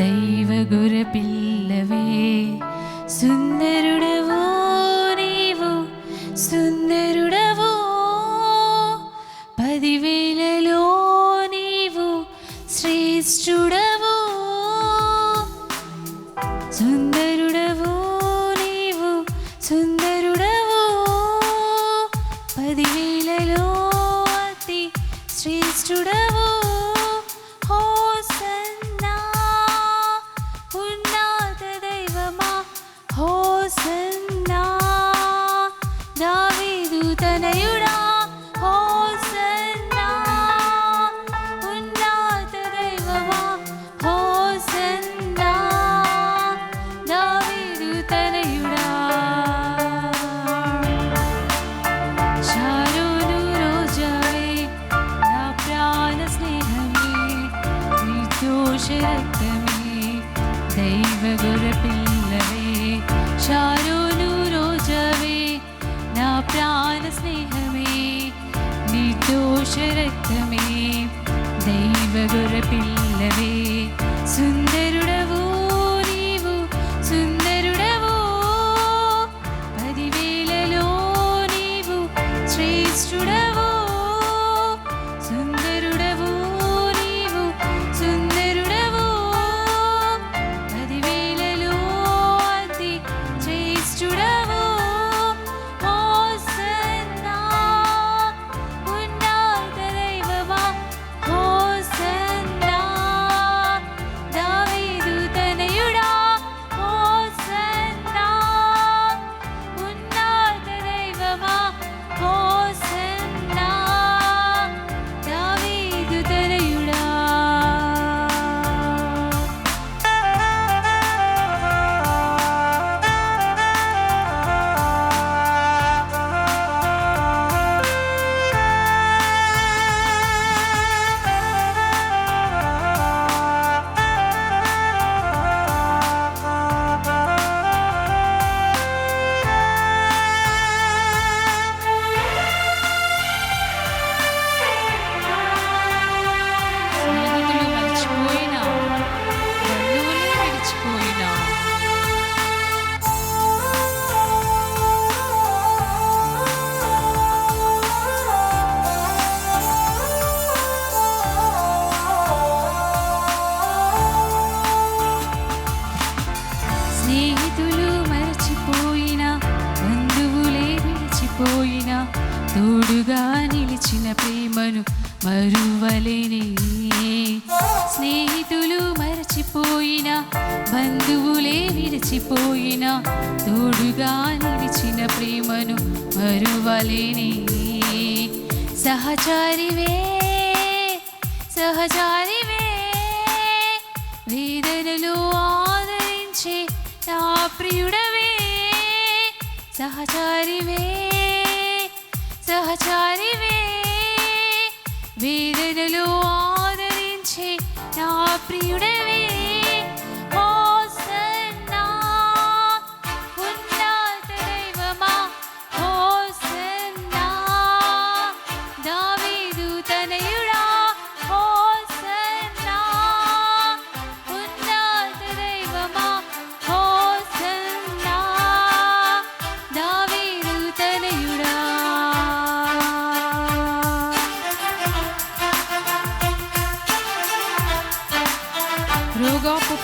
ദൈവഗുരു പില്ലവേ സുന്ദരുടെ దైవ గుర పిల్లవే షారోను రోజావే నా ప్రాణ స్నేహమే నిర్దోష రక్తమే దైవ గుర పిల్లవే సుందరుడవు ఇచ్చిన ప్రేమను మరువలేని. స్నేహితులు మరచిపోయిన బంధువులే విరచిపోయిన తోడుగా నిలిచిన ప్రేమను మరువలేని. సహచారివే సహచారివే వేదనలు ఆదరించే నా ప్రియుడవే. సహచారివే సహచారివే వేదనలు ఆదరించి నా ప్రియుడవే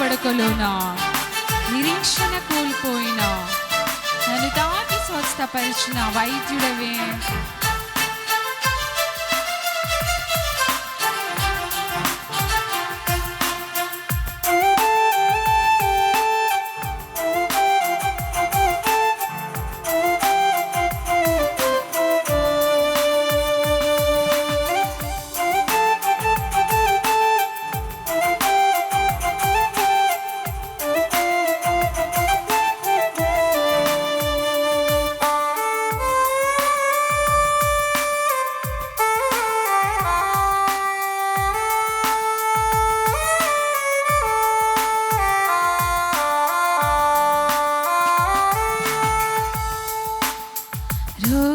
పడకలోన? నిరీక్షణ కోల్పోయిన? నన్ను తాకి స్వస్థపరిచిన వైద్యుడవే.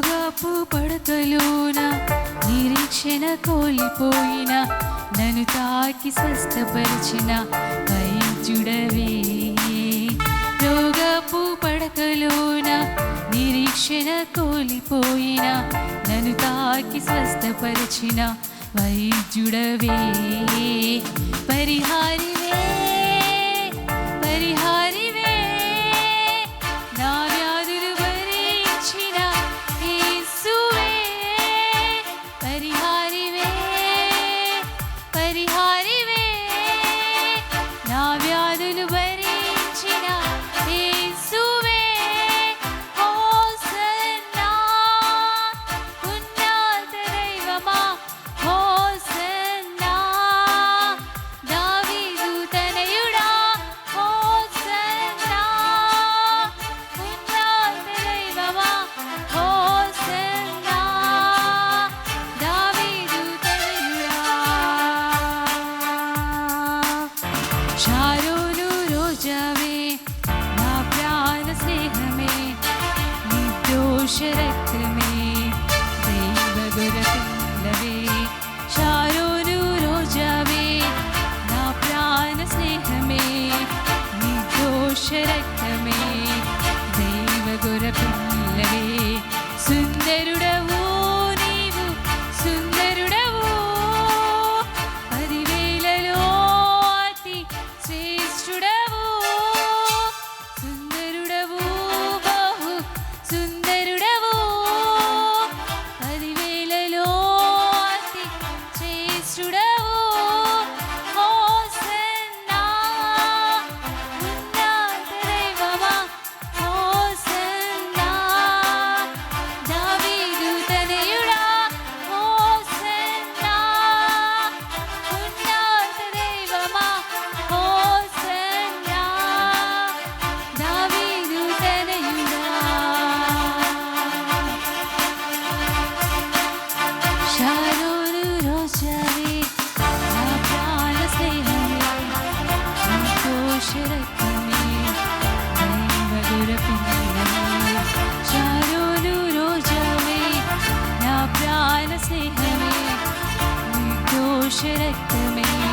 కాపు పడకలోనా నిరీక్షణ కోల్పోయిన నన్ను తాకి స్వస్థపరిచిన పైచుడవే లోకపు పడకలోన నిరీక్షణ కోల్పోయిన నన్ను తాకి స్వస్థపరిచిన వైద్యుడవే. పరిహారివే పరిహారి Palavi. should it to me.